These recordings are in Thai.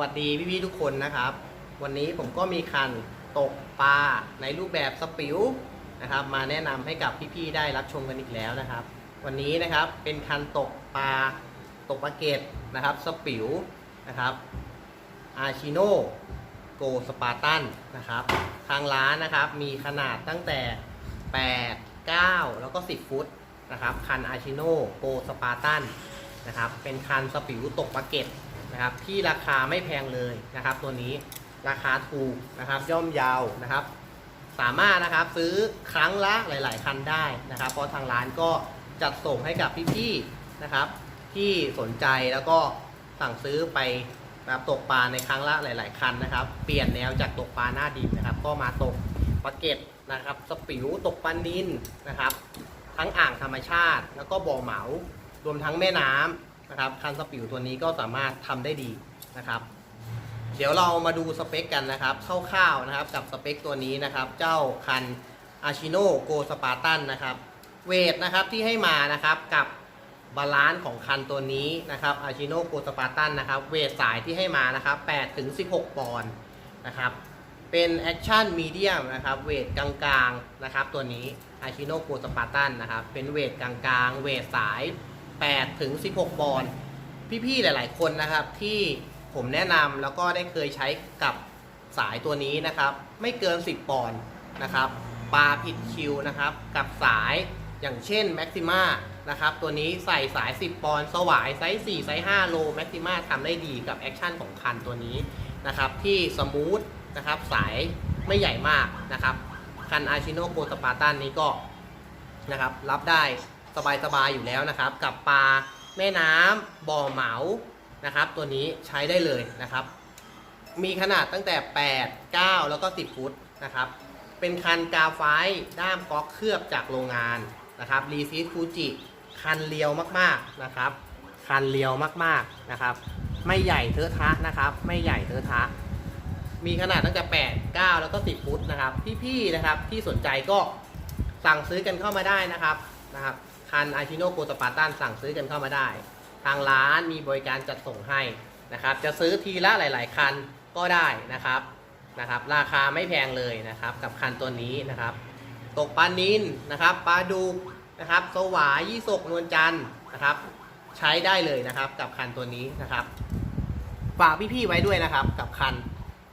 วัสดีพี่ๆทุกคนนะครับ วันนี้ผมก็มีคันตกปลาในรูปแบบสปิวนะครับ มาแนะนำให้กับพี่ๆได้รับชมกันอีกแล้วนะครับ วันนี้นะครับเป็นคันตกปลาตกปลาเกตนะครับสปิวนะครับอาชิโนโกสปาตันนะครับทางร้านนะครับมีขนาดตั้งแต่ 8 9 แล้วก็ 10 ฟุตนะครับคันอาชิโนโกสปาตันนะครับเป็นคันสปิวตกปลาเกต นะครับที่ราคาไม่แพงเลยนะครับ ตัวนี้ราคาถูกนะครับย่อมเยาวนะครับ สามารถนะครับซื้อครั้งละหลาย ๆ คันได้นะครับ เพราะทางร้านก็จัดส่งให้กับพี่ๆนะครับ ที่สนใจแล้วก็สั่งซื้อไปนะครับตกปลาในครั้งละหลาย ๆ คันนะครับ เปลี่ยนแนวจากตกปลาหน้าดินนะครับ ก็มาตกปลาเก็ตนะครับสปิวตกปลานินนะครับ ทั้งอ่างธรรมชาติ แล้วก็บ่อเหมารวมทั้งแม่น้ำ นะครับคันสปิวตัวนี้ก็สามารถทำได้ดีนะครับ เดี๋ยวเรามาดูสเปคกันนะครับคร่าวๆนะครับกับสเปคตัวนี้นะครับ เจ้าคันอาชิโนโกสปาตันนะครับเวทนะครับที่ให้มานะครับกับบาลานซ์ของคันตัวนี้นะครับอาชิโนโกสปาตันนะครับเวทสายที่ให้มานะครับ8ถึง16 ปอนด์นะครับเป็นแอคชั่นมีเดียมนะครับเวทกลางๆนะครับตัวนี้อาชิโนโกสปาตันนะครับเป็นเวทกลางๆ เวทสาย 8 ถึง 16 ปอนด์พี่ ๆ หลาย ๆ คนนะครับที่ผมแนะนำแล้วก็ได้เคยใช้กับสายตัวนี้นะครับ ไม่เกิน 10 ปอนด์นะครับปลาผิดคิวนะครับ กับสายอย่างเช่นแม็กซิม่านะครับ ตัวนี้ใส่สาย 10 ปอนด์สวายไซส์4ไซส์5โลแม็กซิม่าทำได้ดีกับแอคชั่นของคันตัวนี้นะครับ ที่สมูทนะครับสายไม่ใหญ่มากนะครับ คันอาชิโนโกสปาตันนี้ก็นะครับรับได้ สบายๆอยู่แล้วนะครับ กับปลาแม่น้ำบ่อเหมานะครับ ตัวนี้ใช้ได้เลยนะครับ มีขนาดตั้งแต่ 8 9 แล้วก็ 10 ฟุตนะครับ เป็นคันกาไฟด้ามก๊อกเคลือบจากโรงงานนะครับรีซีฟูจิคันเรียวมากๆนะครับ คันเรียวมากๆนะครับ ไม่ใหญ่เทอะทะนะครับ ไม่ใหญ่เทอะทะ มีขนาดตั้งแต่ 8 9 แล้วก็ 10 ฟุตนะครับ พี่ๆนะครับที่สนใจก็สั่งซื้อกันเข้ามาได้นะครับนะครับ คันอาชิโนโกสปาตันสั่งซื้อกันเข้ามาได้ ทางร้านมีบริการจัดส่งให้นะครับ จะซื้อทีละหลาย ๆ คันก็ได้นะครับนะครับ ราคาไม่แพงเลยนะครับ กับคันตัวนี้นะครับ ตกปลานินนะครับปลาดุกนะครับสวายยี่สกนวลจันทร์นะครับ ใช้ได้เลยนะครับ กับคันตัวนี้นะครับฝากพี่ๆไว้ด้วยนะครับ กับคัน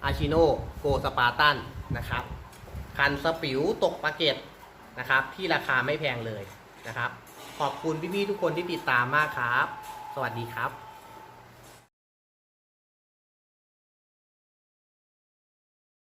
อาชิโนโกสปาตันนะครับ คันสปิวตกปลาเก็ตนะครับ ที่ราคาไม่แพงเลยนะครับ ขอบคุณพี่ๆทุกคนที่ติดตามมากครับ สวัสดีครับ